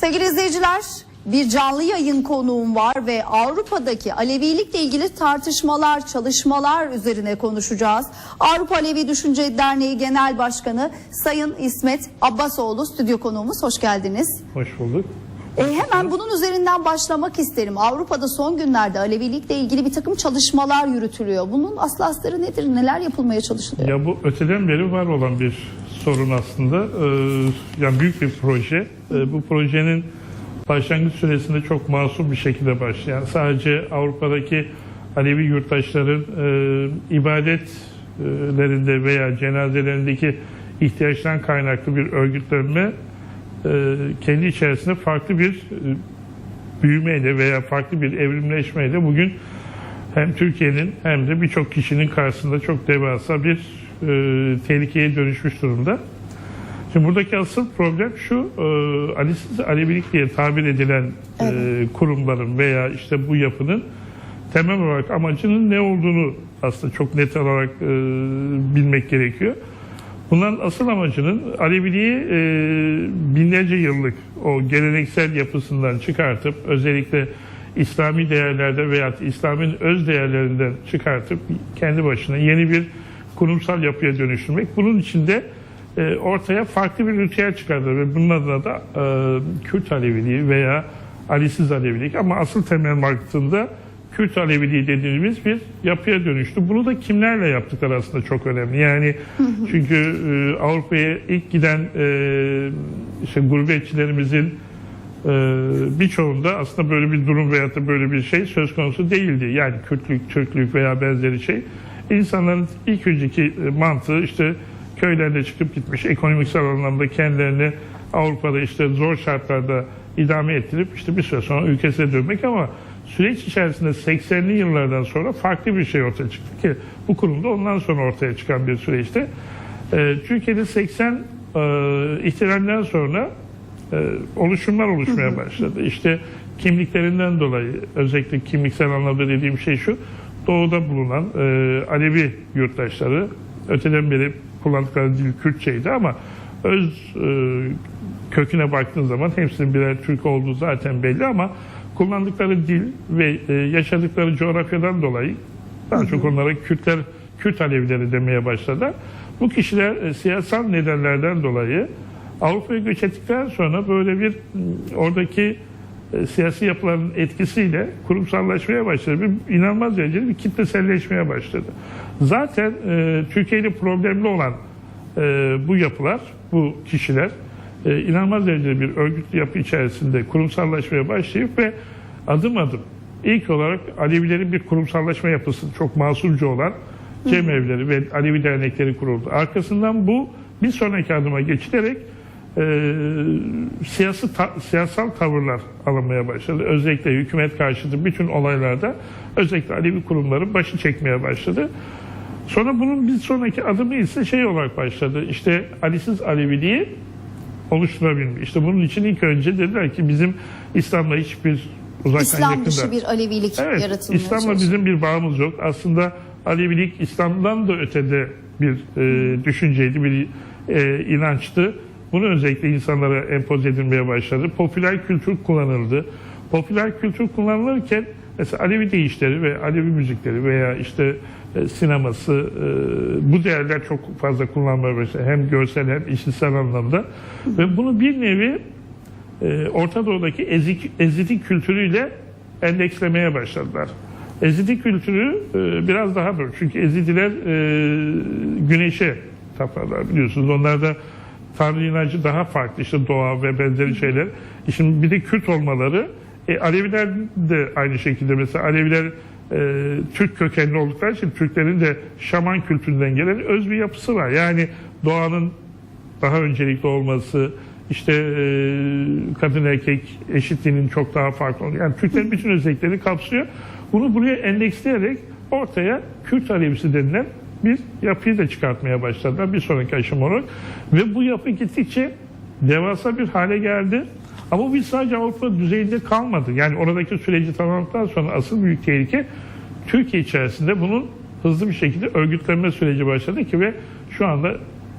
Sevgili izleyiciler, bir canlı yayın konuğum var ve Avrupa'daki Alevilikle ilgili tartışmalar, çalışmalar üzerine konuşacağız. Avrupa Alevi Düşünce Derneği Genel Başkanı Sayın İsmet Abbasoğlu stüdyo konuğumuz. Hoş geldiniz. Hoş bulduk. E, hemen bunun üzerinden başlamak isterim. Avrupa'da son günlerde Alevilikle ilgili bir takım çalışmalar yürütülüyor. Bunun aslı astarı nedir? Neler yapılmaya çalışılıyor? Ya bu öteden beri var olan bir sorun aslında. Ee, yani büyük bir proje. Ee, bu projenin başlangıç süresinde çok masum bir şekilde başlayan, sadece Avrupa'daki Alevi yurttaşların e, ibadetlerinde veya cenazelerindeki ihtiyaçtan kaynaklı bir örgütlenme e, kendi içerisinde farklı bir e, büyümeyle veya farklı bir evrimleşmeyle bugün hem Türkiye'nin hem de birçok kişinin karşısında çok devasa bir e, tehlikeye dönüşmüş durumda. Şimdi buradaki asıl problem şu, e, Alisiz Alevilik diye tabir edilen e, kurumların veya işte bu yapının temel olarak amacının ne olduğunu aslında çok net olarak e, bilmek gerekiyor. Bunların asıl amacının Aleviliği e, binlerce yıllık o geleneksel yapısından çıkartıp özellikle İslami değerlerde veya İslam'ın öz değerlerinden çıkartıp kendi başına yeni bir kurumsal yapıya dönüştürmek. Bunun için de e, ortaya farklı bir ritüel çıkardı ve bunun adına da e, Kürt Aleviliği veya Alisiz Alevilik ama asıl temel baktığında Kürt Aleviliği dediğimiz bir yapıya dönüştü. Bunu da kimlerle yaptıkları aslında çok önemli. Yani çünkü e, Avrupa'ya ilk giden e, işte gurbetçilerimizin e, birçoğunda aslında böyle bir durum veyahut da böyle bir şey söz konusu değildi. Yani Kürtlük, Türklük veya benzeri şey. İnsanların ilk önceki e, mantığı işte köylerde çıkıp gitmiş, ekonomiksel anlamda kendilerini Avrupa'da işte zor şartlarda idame ettirip işte bir süre sonra ülkesine dönmek ama süreç içerisinde 80'li yıllardan sonra farklı bir şey ortaya çıktı ki bu kurumda ondan sonra ortaya çıkan bir süreçte. E, Türkiye'de 80 e, ihtilalden sonra e, oluşumlar oluşmaya başladı. İşte kimliklerinden dolayı özellikle kimliksel anlamda dediğim şey şu doğuda bulunan e, Alevi yurttaşları öteden beri kullandıkları dil Kürtçeydi ama öz e, köküne baktığın zaman hepsinin birer Türk olduğu zaten belli ama kullandıkları dil ve e, yaşadıkları coğrafyadan dolayı daha çok onlara Kürtler, Kürt Alevileri demeye başladı. Bu kişiler e, siyasal nedenlerden dolayı Avrupa'ya göç ettikten sonra böyle bir oradaki e, siyasi yapıların etkisiyle kurumsallaşmaya başladı. Bir inanılmaz derecede bir kitleselleşmeye başladı. Zaten e, Türkiye'de problemli olan e, bu yapılar, bu kişiler e, inanılmaz derecede bir örgütlü yapı içerisinde kurumsallaşmaya başlayıp ve adım adım ilk olarak Alevilerin bir kurumsallaşma yapısı çok masumca olan cemevleri ve Alevi dernekleri kuruldu. Arkasından bu bir sonraki adıma geçilerek e, siyasi ta- siyasal tavırlar alınmaya başladı. Özellikle hükümet karşıtı bütün olaylarda özellikle Alevi kurumların başı çekmeye başladı. Sonra bunun bir sonraki adımı ise şey olarak başladı. İşte Alisiz Aleviliği oluşturabilmek. İşte bunun için ilk önce dediler ki bizim İslam'la hiçbir uzaktan İslam yakında. dışı bir Alevilik Evet, yaratılmaya İslam'la bizim bir bağımız yok. Aslında Alevilik İslam'dan da ötede bir e, düşünceydi, bir e, inançtı. Bunu özellikle insanlara empoze edilmeye başladı. Popüler kültür kullanıldı. Popüler kültür kullanılırken mesela Alevi deyişleri ve Alevi müzikleri veya işte e, sineması e, bu değerler çok fazla kullanmaya başladı. Hem görsel hem işitsel anlamda. Ve bunu bir nevi e, Orta Doğu'daki ezik, ezidi kültürüyle endekslemeye başladılar. Ezidi kültürü biraz daha böyle. Çünkü Ezidiler güneşe taparlar biliyorsunuz. Onlarda Tanrı inancı daha farklı. işte doğa ve benzeri şeyler. E Şimdi bir de Kürt olmaları. E, Aleviler de aynı şekilde. Mesela Aleviler e, Türk kökenli oldukları için Türklerin de şaman kültüründen gelen öz bir yapısı var. Yani doğanın daha öncelikli olması, işte e, kadın erkek eşitliğinin çok daha farklı olması. Yani Türklerin bütün özelliklerini kapsıyor. Bunu buraya endeksleyerek ortaya Kürt Alevisi denilen bir yapıyı da çıkartmaya başladılar bir sonraki aşama olarak. Ve bu yapı gittikçe devasa bir hale geldi. Ama bu sadece Avrupa düzeyinde kalmadı. Yani oradaki süreci tamamladıktan sonra asıl büyük tehlike Türkiye içerisinde bunun hızlı bir şekilde örgütlenme süreci başladı ki ve şu anda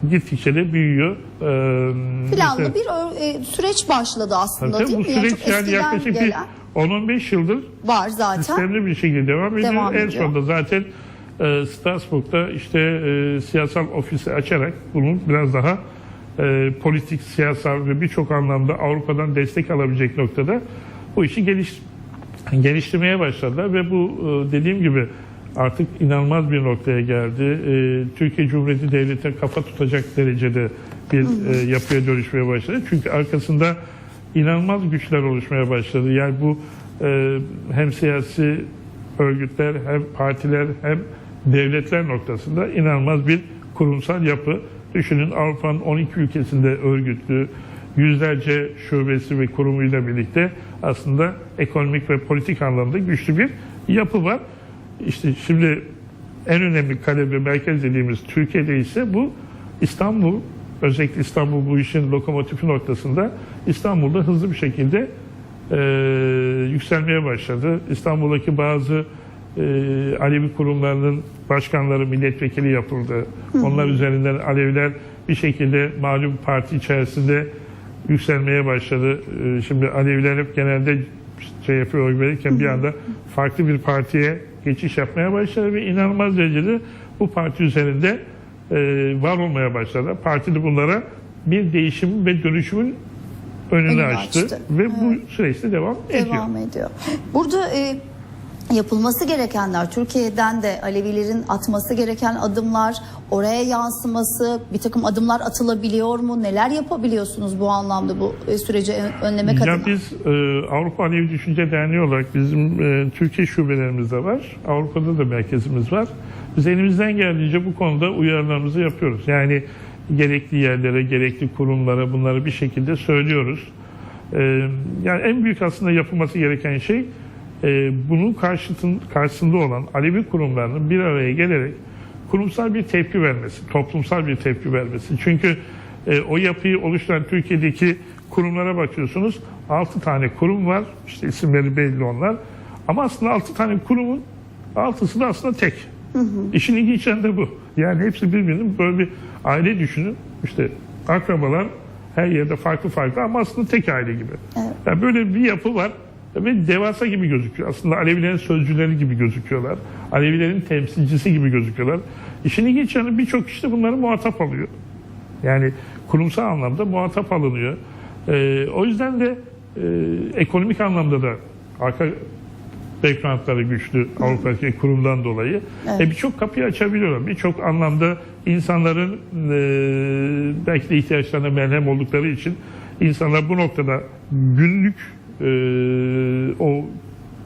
gittikçe de büyüyor. Ee, Planlı mesela- bir e, süreç başladı aslında Tabii değil bu mi? Yani süreç yani eskiden yaklaşık bir gelen 10-15 yıldır var zaten. sistemli bir şekilde devam ediyor. Devam en ediyor. sonunda zaten e, Strasbourg'da işte e, siyasal ofisi açarak bunun biraz daha e, politik, siyasal ve birçok anlamda Avrupa'dan destek alabilecek noktada bu işi geliş, geliştirmeye başladılar ve bu e, dediğim gibi artık inanılmaz bir noktaya geldi. E, Türkiye Cumhuriyeti Devleti'ne kafa tutacak derecede bir e, yapıya dönüşmeye başladı. Çünkü arkasında inanılmaz güçler oluşmaya başladı. Yani bu e, hem siyasi örgütler hem partiler hem devletler noktasında inanılmaz bir kurumsal yapı. Düşünün Avrupa'nın 12 ülkesinde örgütlü yüzlerce şubesi ve kurumuyla birlikte aslında ekonomik ve politik anlamda güçlü bir yapı var. İşte şimdi en önemli kale ve merkez dediğimiz Türkiye'de ise bu İstanbul, özellikle İstanbul bu işin lokomotifi noktasında İstanbul'da hızlı bir şekilde e, yükselmeye başladı. İstanbul'daki bazı e, Alevi kurumlarının başkanları milletvekili yapıldı. Onlar üzerinden Aleviler bir şekilde malum parti içerisinde yükselmeye başladı. E, şimdi Aleviler hep genelde şey yapıyor oy verirken bir anda farklı bir partiye geçiş yapmaya başladı ve inanılmaz derecede bu parti üzerinde e, var olmaya başladı. Parti de bunlara bir değişim ve dönüşümün önünü açtı, açtı. ve bu süreçte devam, ediyor. devam ediyor. Burada e, yapılması gerekenler, Türkiye'den de Alevilerin atması gereken adımlar, oraya yansıması, bir takım adımlar atılabiliyor mu? Neler yapabiliyorsunuz bu anlamda bu e, süreci ön- önlemek adına? Ya biz e, Avrupa Alevi Düşünce Derneği olarak bizim e, Türkiye şubelerimiz de var. Avrupa'da da merkezimiz var. Biz elimizden geldiğince bu konuda uyarılarımızı yapıyoruz. Yani gerekli yerlere, gerekli kurumlara bunları bir şekilde söylüyoruz. E, yani en büyük aslında yapılması gereken şey e, bunun karşıtın, karşısında olan Alevi kurumlarının bir araya gelerek kurumsal bir tepki vermesi, toplumsal bir tepki vermesi. Çünkü e, o yapıyı oluşturan Türkiye'deki kurumlara bakıyorsunuz. 6 tane kurum var. İşte isimleri belli onlar. Ama aslında 6 tane kurumun altısı da aslında tek. İşin ilginç yanı da bu. Yani hepsi birbirinin böyle bir aile düşünün. İşte akrabalar her yerde farklı farklı ama aslında tek aile gibi. Yani böyle bir yapı var ve devasa gibi gözüküyor. Aslında Alevilerin sözcüleri gibi gözüküyorlar. Alevilerin temsilcisi gibi gözüküyorlar. İşin ilginç yanı birçok işte bunları muhatap alıyor. Yani kurumsal anlamda muhatap alınıyor. Ee, o yüzden de e, ekonomik anlamda da arka backgroundları güçlü Avrupa'daki kurumdan dolayı Evet. e, birçok kapıyı açabiliyorlar. Birçok anlamda insanların e, belki de ihtiyaçlarına merhem oldukları için insanlar bu noktada günlük e, o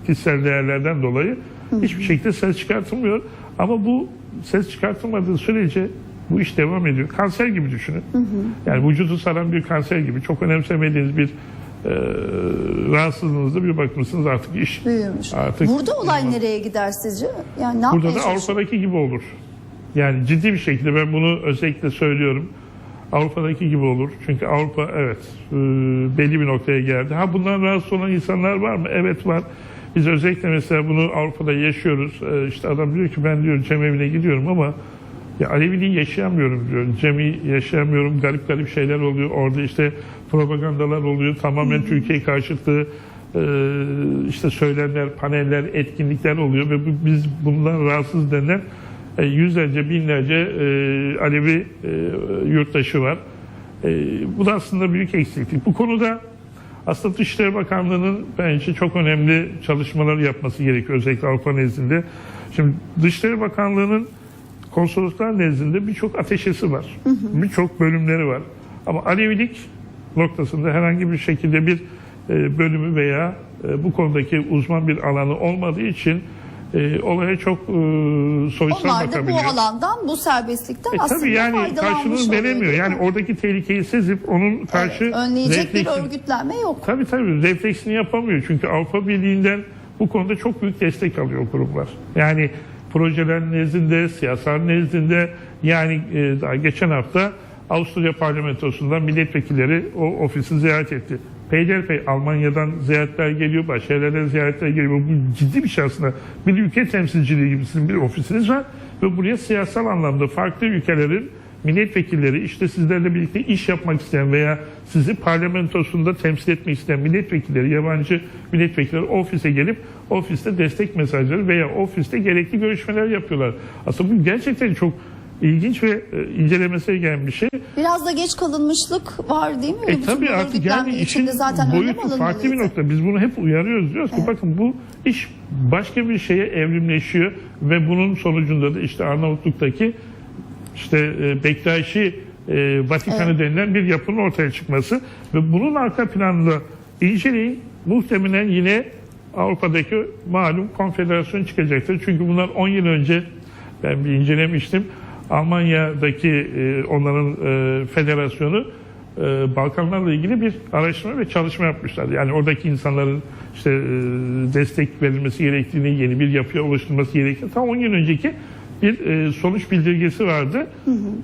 kişisel değerlerden dolayı hiçbir şekilde ses çıkartılmıyor. Ama bu ses çıkartılmadığı sürece bu iş devam ediyor. Kanser gibi düşünün. Yani vücudu saran bir kanser gibi çok önemsemediğiniz bir e, rahatsızlığınızda bir bakmışsınız artık iş. Büyümüş. Artık- Burada olay nereye gider sizce? Yani ne Burada da? Avrupa'daki gibi olur. Yani ciddi bir şekilde ben bunu özellikle söylüyorum. Avrupa'daki gibi olur. Çünkü Avrupa evet e, belli bir noktaya geldi. Ha bundan rahatsız olan insanlar var mı? Evet var. Biz özellikle mesela bunu Avrupa'da yaşıyoruz. E, işte adam diyor ki ben diyor cemevine gidiyorum ama ya Aleviliği yaşayamıyorum diyor. Cemi yaşayamıyorum. Garip garip şeyler oluyor. Orada işte propagandalar oluyor. Tamamen Türkiye karşıtı e, işte söylemler, paneller, etkinlikler oluyor ve biz bundan rahatsız denen yüzlerce, binlerce e, Alevi e, yurttaşı var. E, bu da aslında büyük eksiklik. Bu konuda aslında Dışişleri Bakanlığı'nın bence çok önemli çalışmalar yapması gerekiyor özellikle Avrupa nezdinde. Şimdi Dışişleri Bakanlığı'nın konsoloslar nezdinde birçok ateşesi var. Birçok bölümleri var. Ama Alevilik noktasında herhangi bir şekilde bir e, bölümü veya e, bu konudaki uzman bir alanı olmadığı için e, olaya çok e, soysal Onlar da bu bakabiliyor. alandan, bu serbestlikten E aslında tabii yani faydalanmış karşılığını oluyor, veremiyor. değil Yani mi? oradaki tehlikeyi sezip onun karşı önleyecek bir refleksini- örgütlenme yok. Tabii tabii refleksini yapamıyor. Çünkü Avrupa Birliği'nden bu konuda çok büyük destek alıyor kurumlar. Yani projeler nezdinde, siyasal nezdinde yani e, daha geçen hafta Avusturya parlamentosundan milletvekilleri o ofisi ziyaret etti. Peyderpey Almanya'dan ziyaretler geliyor, başka yerlerden ziyaretler geliyor. Bu ciddi bir şey aslında. Bir ülke temsilciliği gibi sizin bir ofisiniz var ve buraya siyasal anlamda farklı ülkelerin milletvekilleri işte sizlerle birlikte iş yapmak isteyen veya sizi parlamentosunda temsil etmek isteyen milletvekilleri, yabancı milletvekilleri ofise gelip ofiste destek mesajları veya ofiste gerekli görüşmeler yapıyorlar. Aslında bu gerçekten çok ilginç ve e, incelemesine gelen bir şey. Biraz da geç kalınmışlık var değil mi? E tabii artık yani işin zaten boyutu farklı bir nokta. Biz bunu hep uyarıyoruz. Diyoruz ki bakın bu iş başka bir şeye evrimleşiyor ve bunun sonucunda da işte Arnavutluk'taki işte e, Bektaşi e, Vatikanı denilen bir yapının ortaya çıkması ve bunun arka planında inceleyin muhtemelen yine Avrupa'daki malum konfederasyon çıkacaktır. Çünkü bunlar 10 yıl önce ben bir incelemiştim. Almanya'daki e, onların e, federasyonu e, Balkanlarla ilgili bir araştırma ve çalışma yapmışlar. Yani oradaki insanların işte e, destek verilmesi gerektiğini, yeni bir yapıya oluşturulması gerektiğini tam 10 yıl önceki bir e, sonuç bildirgesi vardı.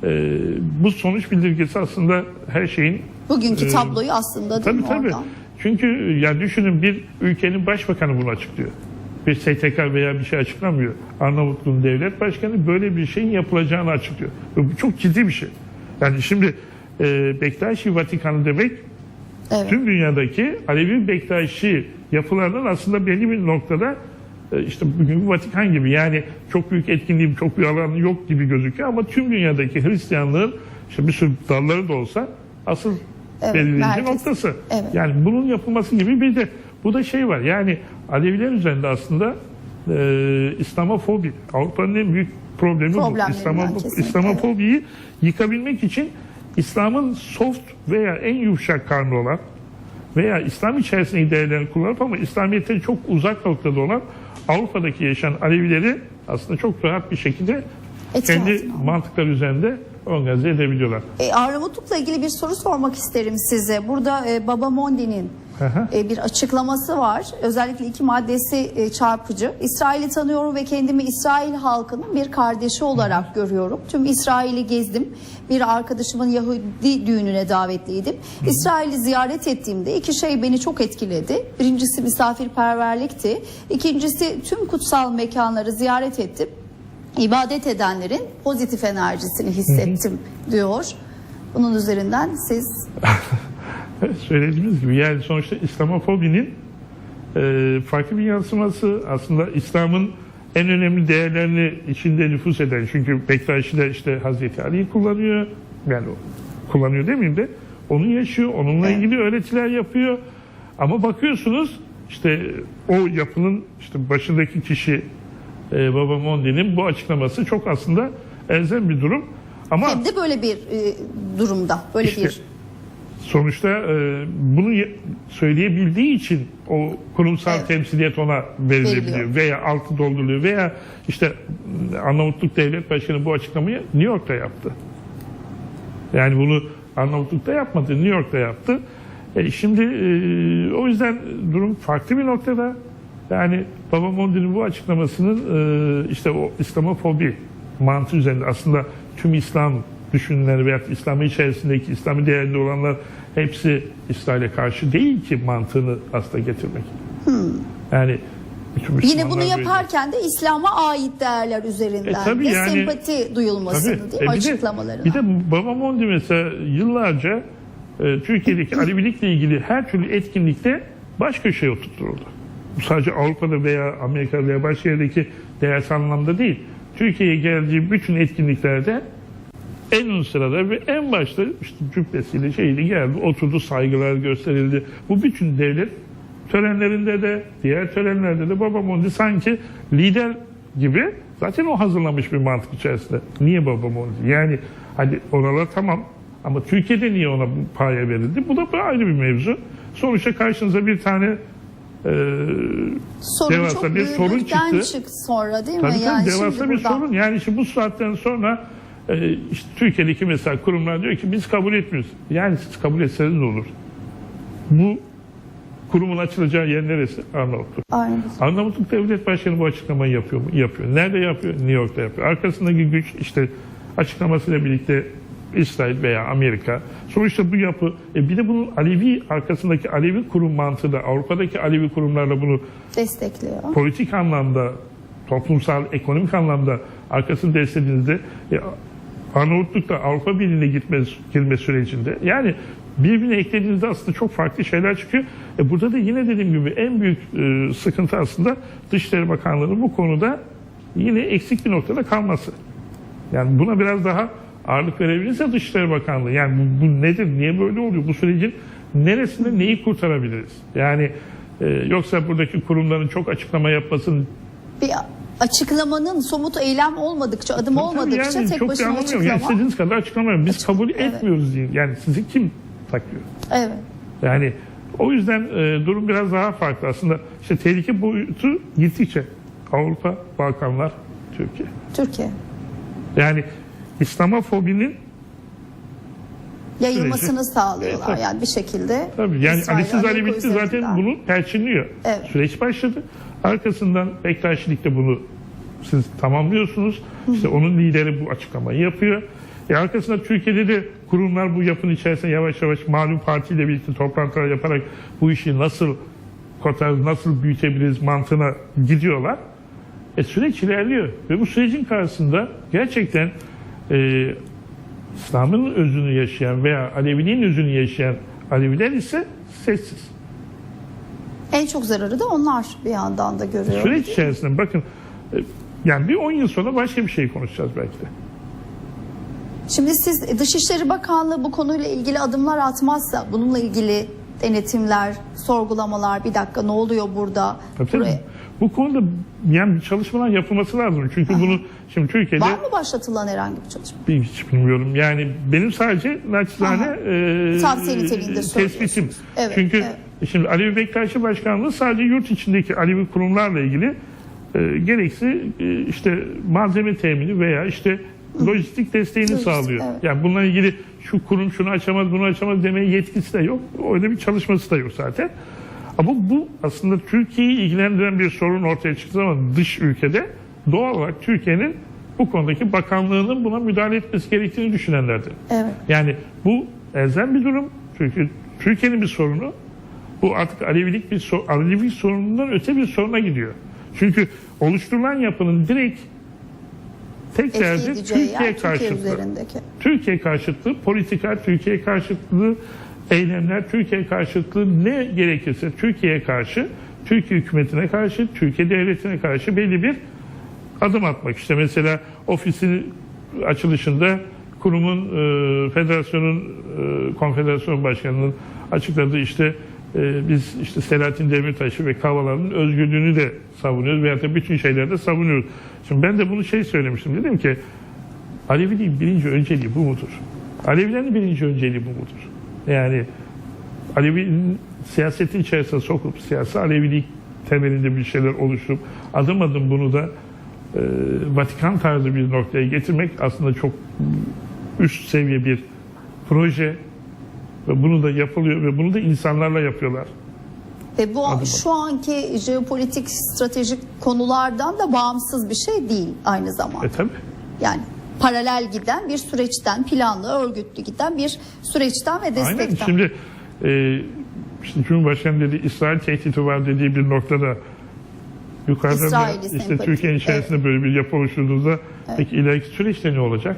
E, bu sonuç bildirgesi aslında her şeyin Bugünkü tabloyu aslında değil Tabii mi tabii. oradan? Çünkü yani düşünün bir ülkenin başbakanı bunu açıklıyor. Bir STK veya bir şey açıklamıyor. Arnavutluğun devlet başkanı böyle bir şeyin yapılacağını açıklıyor. Bu çok ciddi bir şey. Yani şimdi e, Bektaşi Vatikanı demek Evet. tüm dünyadaki Alevi Bektaşi yapılarının aslında belli bir noktada e, işte bugün Vatikan gibi yani çok büyük etkinliği, çok bir alanı yok gibi gözüküyor ama tüm dünyadaki Hristiyanlığın işte bir sürü dalları da olsa asıl Evet, belirleyici noktası. Evet. Yani bunun yapılması gibi bir de bu da şey var. Yani Aleviler üzerinde aslında e, İslamofobi Avrupa'nın en büyük problemi bu. Kesinlikle, İslamofobiyi yıkabilmek için İslam'ın soft veya en yumuşak karnı olan veya İslam içerisinde değerlerini kullanıp ama İslamiyet'ten çok uzak noktada olan Avrupa'daki yaşayan Alevileri aslında çok rahat bir şekilde Etki kendi mantıkları üzerinde organize edebiliyorlar. E, Arnavutluk'la ilgili bir soru sormak isterim size. Burada e, Baba Mondi'nin. E, bir açıklaması var. Özellikle iki maddesi e, çarpıcı. İsrail'i tanıyorum ve kendimi İsrail halkının bir kardeşi olarak görüyorum. Tüm İsrail'i gezdim. Bir arkadaşımın Yahudi düğününe davetliydim. İsrail'i ziyaret ettiğimde iki şey beni çok etkiledi. Birincisi misafirperverlikti. İkincisi tüm kutsal mekanları ziyaret ettim. İbadet edenlerin pozitif enerjisini hissettim diyor. Bunun üzerinden siz Söylediğimiz gibi yani sonuçta İslamofobinin e, farklı bir yansıması aslında İslam'ın en önemli değerlerini içinde nüfus eden çünkü Bektaşiler işte Hazreti Ali'yi kullanıyor yani kullanıyor demeyeyim de onu yaşıyor onunla ilgili öğretiler yapıyor. Ama bakıyorsunuz işte o yapının işte başındaki kişi e, Baba Mondi'nin bu açıklaması çok aslında elzem bir durum. Ama hem de böyle bir e, durumda böyle İşte bir sonuçta e, bunu ye- söyleyebildiği için o kurumsal Evet. temsiliyet ona verilebiliyor Veriliyor. veya altı dolduruluyor veya işte Arnavutluk Devlet Başkanı bu açıklamayı New York'ta yaptı. Yani bunu Arnavutluk'ta yapmadı, New York'ta yaptı. E, şimdi e, o yüzden durum farklı bir noktada. Yani Baba Mondi'nin bu açıklamasının e, işte o İslamofobi mantığı üzerinde aslında tüm İslam düşünürleri veya İslam'ın içerisindeki İslami değerli olanlar hepsi İsrail'e karşı değil ki mantığını aslında getirmek. Yani bütün yine bunu böyle. yaparken de İslam'a ait değerler üzerinden E, de yani- sempati duyulmasını Tabii. değil mi E, bir de- açıklamaları Bir var. de Baba Mondi mesela yıllarca e, Türkiye'deki Alevilikle ilgili her türlü etkinlikte baş köşeye oturtulurdu. Bu sadece Avrupa'da veya Amerika'da veya başka yerdeki değersel anlamda değil. Türkiye'ye geldiği bütün etkinliklerde en ön sırada ve en başta işte cübbesiyle şeydi geldi, oturdu, saygılar gösterildi. Bu bütün devlet törenlerinde de, diğer törenlerde de Baba Mondi sanki lider gibi zaten o hazırlamış bir mantık içerisinde. Niye Baba Mondi? Yani hadi oralar tamam ama Türkiye'de niye ona bu paya verildi? Bu da ayrı bir mevzu. Sonuçta karşınıza bir tane e, Sorun devasa çok bir sorun çıktı. çıktı sonra değil mi? Tabii yani devasa şimdi bir buradan- sorun. Yani işte bu saatten sonra e, işte Türkiye'deki mesela kurumlar diyor ki biz kabul etmiyoruz. Yani siz kabul etseniz de olur. Bu kurumun açılacağı yer neresi? Arnavutluk. Aynen. Arnavutluk Devlet Başkanı bu açıklamayı yapıyor? Yapıyor. Nerede yapıyor? New York'ta yapıyor. Arkasındaki güç işte açıklamasıyla birlikte İsrail veya Amerika. Sonuçta bu yapı, e bir de bunun Alevi arkasındaki Alevi kurum mantığı da Avrupa'daki Alevi kurumlarla bunu destekliyor. politik anlamda, toplumsal, ekonomik anlamda arkasını desteklediğinizde e, Arnavutluk'ta Avrupa Birliği'ne gitme, girme sürecinde yani birbirine eklediğinizde aslında çok farklı şeyler çıkıyor. E burada da yine dediğim gibi en büyük e, sıkıntı aslında Dışişleri Bakanlığı'nın bu konuda yine eksik bir noktada kalması. Yani buna biraz daha ağırlık verebilirse Dışişleri Bakanlığı yani bu, bu nedir, niye böyle oluyor, bu sürecin neresinde neyi kurtarabiliriz? Yani e, yoksa buradaki kurumların çok açıklama yapmasının Bir açıklamanın somut eylem olmadıkça, adım Tabii olmadıkça yani tek çok başına açıklama. Yani istediğiniz kadar açıklama yapın. Biz kabul evet. etmiyoruz deyin. Yani sizi kim takıyor? Evet. Yani o yüzden e, durum biraz daha farklı. Aslında işte tehlike boyutu gittikçe Avrupa, Balkanlar, Türkiye. Türkiye. Yani İslamofobinin Yayılmasını sağlıyorlar Evet, yani bir şekilde. tabii yani İsrail, Ali'siz Ali bitti zaten bunu perçinliyor. Evet. Süreç başladı. Arkasından Bektaşilik de bunu siz tamamlıyorsunuz. İşte onun lideri bu açıklamayı yapıyor. E arkasında Türkiye'de de kurumlar bu yapının içerisinde yavaş yavaş malum partiyle birlikte toplantılar yaparak bu işi nasıl kotarız, nasıl büyütebiliriz mantığına gidiyorlar. E süreç ilerliyor ve bu sürecin karşısında gerçekten e, İslam'ın özünü yaşayan veya Aleviliğin özünü yaşayan Aleviler ise sessiz. En çok zararı da onlar bir yandan da görüyor. Süreç içerisinde bakın e, yani bir 10 yıl sonra başka bir şey konuşacağız belki de. Şimdi siz Dışişleri Bakanlığı bu konuyla ilgili adımlar atmazsa bununla ilgili denetimler, sorgulamalar bir dakika ne oluyor burada? Tabii tabii. Buraya- Bu konuda yani çalışmalar yapılması lazım. Çünkü bunu şimdi Türkiye'de Var mı başlatılan herhangi bir çalışma? hiç bilmiyorum. Yani benim sadece naçizane e, Tavsiye niteliğinde tespitim. söylüyorsunuz. Evet, Çünkü evet. Şimdi Alevi Bektaşi Başkanlığı sadece yurt içindeki Alevi kurumlarla ilgili e, gereksi e, işte malzeme temini veya işte lojistik desteğini Lojistik, sağlıyor. evet. Yani bununla ilgili şu kurum şunu açamaz bunu açamaz demeye yetkisi de yok. Öyle bir çalışması da yok zaten. Ama bu aslında Türkiye'yi ilgilendiren bir sorun ortaya çıktığı zaman dış ülkede doğal olarak Türkiye'nin bu konudaki bakanlığının buna müdahale etmesi gerektiğini düşünenlerdir. Evet. Yani bu elzem bir durum. Çünkü Türkiye'nin bir sorunu. Bu artık Alevilik bir sor- Alevilik sorunundan öte bir soruna gidiyor. Çünkü oluşturulan yapının direkt tek derdi Türkiye yer Türkiye karşıtı. üzerindeki. Türkiye karşıtlığı politika, Türkiye karşıtlığı eylemler, Türkiye karşıtlığı ne gerekirse Türkiye'ye karşı, Türkiye hükümetine karşı, Türkiye devletine karşı belli bir adım atmak. İşte mesela ofisin açılışında kurumun, e, federasyonun, e, konfederasyon başkanının açıkladığı işte e, biz işte Selahattin Demirtaş'ı ve Kavalar'ın özgürlüğünü de savunuyoruz veyahut da bütün şeyleri de savunuyoruz. Şimdi ben de bunu şey söylemiştim dedim ki Aleviliğin birinci önceliği bu mudur? Alevilerin birinci önceliği bu mudur? Yani Alevi'nin siyasetin içerisine sokup siyasi Alevilik temelinde bir şeyler oluşturup adım adım bunu da e, Vatikan tarzı bir noktaya getirmek aslında çok üst seviye bir proje ve bunu da yapılıyor ve bunu da insanlarla yapıyorlar. Ve bu şu anki jeopolitik stratejik konulardan da bağımsız bir şey değil aynı zamanda. E tabi. Yani paralel giden bir süreçten, planlı, örgütlü giden bir süreçten ve Aynen. destekten. Şimdi e, işte Cumhurbaşkanı dedi İsrail tehdidi var dediği bir noktada yukarıdan da İsrail'i işte sempati. Türkiye'nin içerisinde böyle bir yapı oluşturduğunda peki ileriki süreçte ne olacak?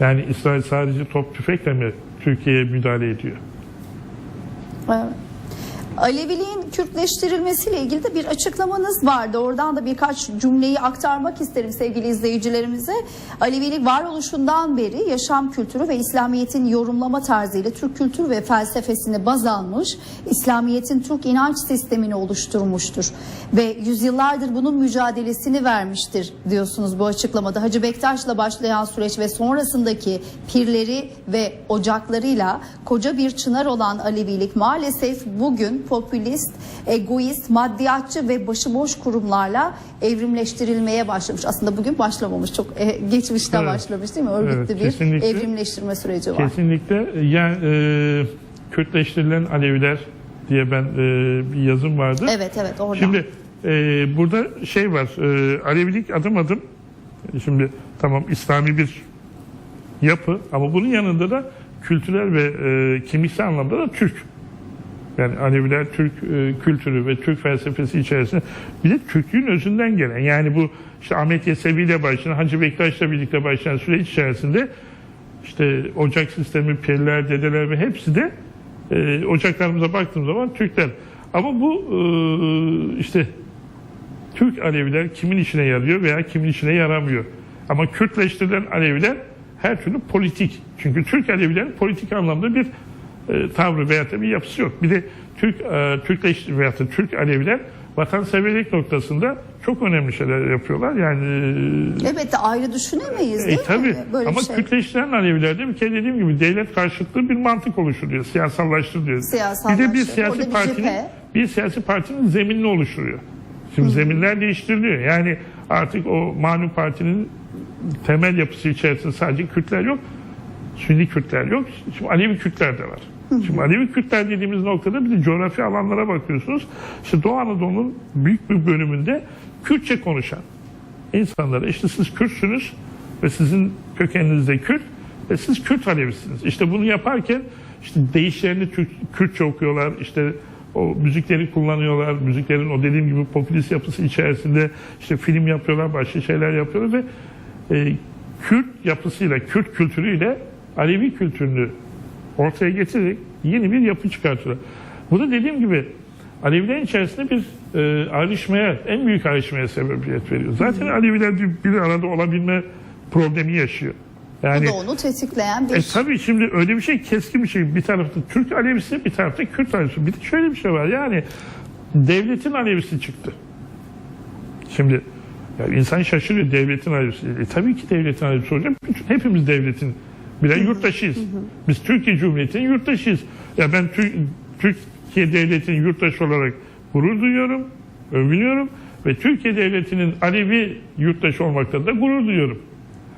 Yani İsrail sadece top tüfekle mi Türkiye'ye müdahale ediyor? Evet. Aleviliğin Kürtleştirilmesiyle ilgili de bir açıklamanız vardı. Oradan da birkaç cümleyi aktarmak isterim sevgili izleyicilerimize. Alevilik varoluşundan beri yaşam kültürü ve İslamiyet'in yorumlama tarzıyla Türk kültür ve felsefesini baz almış, İslamiyet'in Türk inanç sistemini oluşturmuştur. Ve yüzyıllardır bunun mücadelesini vermiştir diyorsunuz bu açıklamada. Hacı Bektaş'la başlayan süreç ve sonrasındaki pirleri ve ocaklarıyla koca bir çınar olan Alevilik maalesef bugün popülist, egoist, maddiyatçı ve başıboş kurumlarla evrimleştirilmeye başlamış. Aslında bugün başlamamış. Çok e, geçmişte Evet. başlamış değil mi? Örgütlü Evet, bir evrimleştirme süreci var. Kesinlikle. Yani e, Kürtleştirilen Aleviler diye ben e, bir yazım vardı. Evet evet oradan. Şimdi e, burada şey var, e, Alevilik adım adım, şimdi tamam İslami bir yapı ama bunun yanında da kültürel ve e, kimliksel anlamda da Türk. Yani Aleviler Türk e, kültürü ve Türk felsefesi içerisinde bir de Türklüğün özünden gelen yani bu işte Ahmet Yesevi ile başlayan Hacı Bektaş'la birlikte başlayan süreç içerisinde işte ocak sistemi, pirler, dedeler ve hepsi de e, ocaklarımıza baktığım zaman Türkler. Ama bu e, işte Türk Aleviler kimin işine yarıyor veya kimin işine yaramıyor. Ama Kürtleştirilen Aleviler her türlü politik. Çünkü Türk Alevilerin politik anlamda bir e, tavrı veya bir yapısı yok. Bir de Türk e, Türkleş veya Türk Aleviler vatanseverlik noktasında çok önemli şeyler yapıyorlar. Yani e, Elbette ayrı düşünemeyiz e, değil tabii mi? Böyle ama bir şey. Kürtleştiren Alevilerde bir kere dediğim gibi devlet karşıtlığı bir mantık oluşturuyor. Siyasallaştırıyor. Bir de bir siyasi Orada bir partinin cephe. bir siyasi partinin zeminini oluşturuyor. Şimdi zeminler değiştiriliyor. Yani artık o malum partinin temel yapısı içerisinde sadece Kürtler yok. Sünni Kürtler yok. Şimdi Alevi Kürtler de var. Şimdi Alevi Kürtler dediğimiz noktada bir de coğrafi alanlara bakıyorsunuz. İşte Doğu Anadolu'nun büyük bir bölümünde Kürtçe konuşan insanlara işte siz Kürtsünüz ve sizin kökeniniz de Kürt ve siz Kürt Alevisiniz. İşte bunu yaparken işte değişlerini Türk, Kürtçe okuyorlar. işte o müzikleri kullanıyorlar. Müziklerin o dediğim gibi popülist yapısı içerisinde işte film yapıyorlar, başka şeyler yapıyorlar ve e, Kürt yapısıyla, Kürt kültürüyle Alevi kültürünü ortaya getirerek yeni bir yapı çıkartıyorlar. Bu da dediğim gibi Alevilerin içerisinde bir e, ayrışmaya, en büyük ayrışmaya sebebiyet veriyor. Zaten Aleviler bir, bir arada olabilme problemi yaşıyor. Bu Yani da onu tetikleyen bir e tabii şimdi öyle bir şey keskin bir şey. Bir tarafta Türk Alevisi, bir tarafta Kürt Alevisi. Bir de şöyle bir şey var. Yani devletin Alevisi çıktı. Şimdi ya insan şaşırıyor devletin Alevisi. E tabii ki devletin Alevisi olacak. Hepimiz devletin birer yurttaşıyız. Biz Türkiye Cumhuriyeti'nin yurttaşıyız. Ya ben Tür- Türkiye Devleti'nin yurttaşı olarak gurur duyuyorum, övünüyorum ve Türkiye Devleti'nin Alevi yurttaşı olmaktan da gurur duyuyorum.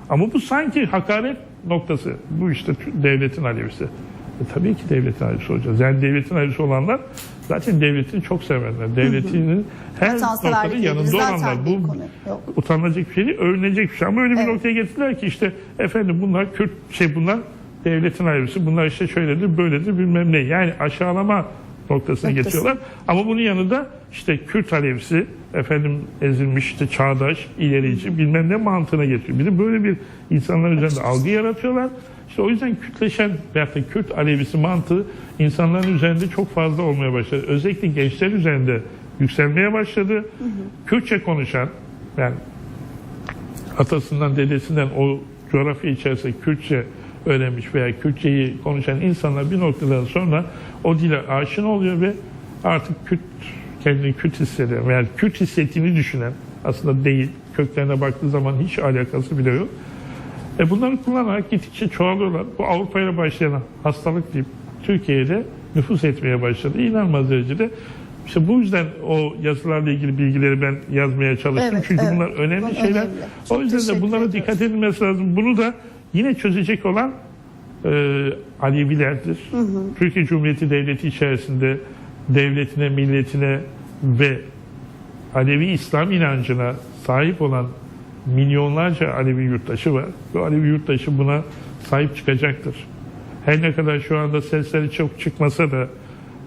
Ama bu sanki hakaret noktası. Bu işte devletin Alevisi. E tabii ki devletin Alevisi olacağız. Yani devletin Alevisi olanlar zaten devletini çok sevenler. Devletinin her noktada yanında olanlar. Bu yok. utanılacak bir şey değil, övünecek bir şey. Ama öyle bir Evet. noktaya getirdiler ki işte efendim bunlar Kürt şey bunlar devletin Alevisi. Bunlar işte şöyledir, böyledir bilmem ne. Yani aşağılama noktasına Noktası. getiriyorlar. Ama bunun yanında işte Kürt Alevisi, efendim ezilmiş işte çağdaş, ilerici bilmem ne mantığına getiriyor. Bir de böyle bir insanların üzerinde algı yaratıyorlar. İşte o yüzden Kürtleşen veyahut da Kürt Alevisi mantığı insanların üzerinde çok fazla olmaya başladı. Özellikle gençler üzerinde yükselmeye başladı. Kürtçe konuşan yani atasından dedesinden o coğrafya içerisinde Kürtçe öğrenmiş veya Kürtçeyi konuşan insanlar bir noktadan sonra o dile aşina oluyor ve artık Kürt kendini Kürt hissediyor. Yani Kürt hissettiğini düşünen aslında değil. Köklerine baktığı zaman hiç alakası bile yok. E bunları kullanarak gittikçe çoğalıyorlar. Bu Avrupa ile başlayan hastalık deyip Türkiye'de nüfus etmeye başladı. İnanılmaz derecede. İşte bu yüzden o yazılarla ilgili bilgileri ben yazmaya çalıştım. Evet, Çünkü evet. bunlar önemli Bunlar şeyler. önemli. Çok O yüzden de bunlara ediyoruz. dikkat edilmesi lazım. Bunu da yine çözecek olan e, Alevilerdir. Türkiye Cumhuriyeti Devleti içerisinde devletine, milletine ve Alevi İslam inancına sahip olan milyonlarca Alevi yurttaşı var. Bu Alevi yurttaşı buna sahip çıkacaktır. Her ne kadar şu anda sesleri çok çıkmasa da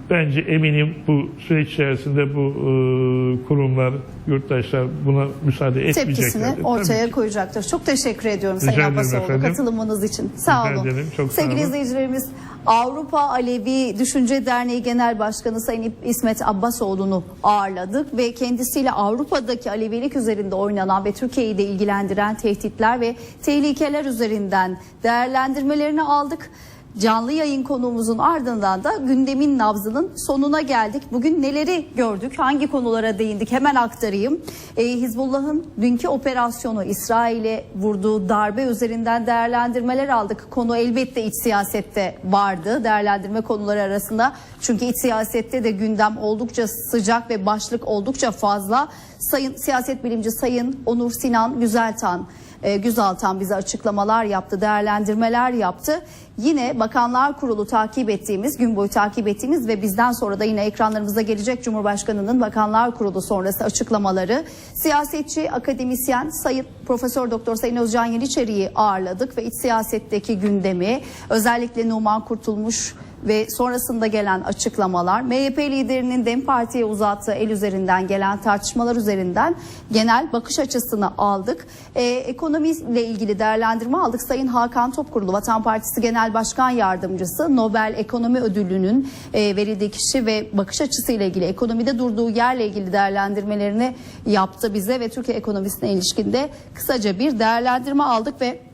bence eminim bu süreç içerisinde bu e, kurumlar, yurttaşlar buna müsaade etmeyeceklerdir. tepkisini ortaya Tabii koyacaktır. Çok teşekkür ediyorum Sayın Abbasoğlu katılımınız için. Sağ Rica olun. ederim, çok sağ Sevgili olun. izleyicilerimiz Avrupa Alevi Düşünce Derneği Genel Başkanı Sayın İsmet Abbasoğlu'nu ağırladık ve kendisiyle Avrupa'daki Alevilik üzerinde oynanan ve Türkiye'yi de ilgilendiren tehditler ve tehlikeler üzerinden değerlendirmelerini aldık. Canlı yayın konuğumuzun ardından da gündemin nabzının sonuna geldik. Bugün neleri gördük, hangi konulara değindik hemen aktarayım. Ee, Hizbullah'ın dünkü operasyonu İsrail'e vurduğu darbe üzerinden değerlendirmeler aldık. Konu elbette iç siyasette vardı değerlendirme konuları arasında. Çünkü iç siyasette de gündem oldukça sıcak ve başlık oldukça fazla. Sayın siyaset bilimci Sayın Onur Sinan Güzeltan e, Güzaltan bize açıklamalar yaptı, değerlendirmeler yaptı. Yine Bakanlar Kurulu takip ettiğimiz, gün boyu takip ettiğimiz ve bizden sonra da yine ekranlarımıza gelecek Cumhurbaşkanı'nın Bakanlar Kurulu sonrası açıklamaları. Siyasetçi, akademisyen Sayın Profesör Doktor Sayın Özcan Yeniçeri'yi ağırladık ve iç siyasetteki gündemi özellikle Numan Kurtulmuş ve sonrasında gelen açıklamalar, MHP liderinin DEM Parti'ye uzattığı el üzerinden gelen tartışmalar üzerinden genel bakış açısını aldık. Ee, ekonomiyle ilgili değerlendirme aldık. Sayın Hakan Topkurulu, Vatan Partisi Genel Başkan Yardımcısı, Nobel Ekonomi Ödülü'nün e, verildiği kişi ve bakış açısıyla ilgili, ekonomide durduğu yerle ilgili değerlendirmelerini yaptı bize ve Türkiye ekonomisine ilişkinde kısaca bir değerlendirme aldık ve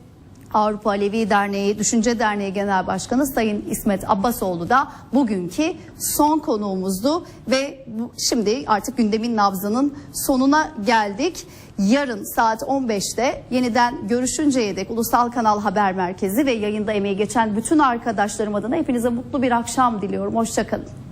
Avrupa Alevi Derneği, Düşünce Derneği Genel Başkanı Sayın İsmet Abbasoğlu da bugünkü son konuğumuzdu ve şimdi artık gündemin nabzının sonuna geldik. Yarın saat 15'te yeniden görüşünceye dek Ulusal Kanal Haber Merkezi ve yayında emeği geçen bütün arkadaşlarım adına hepinize mutlu bir akşam diliyorum. Hoşçakalın.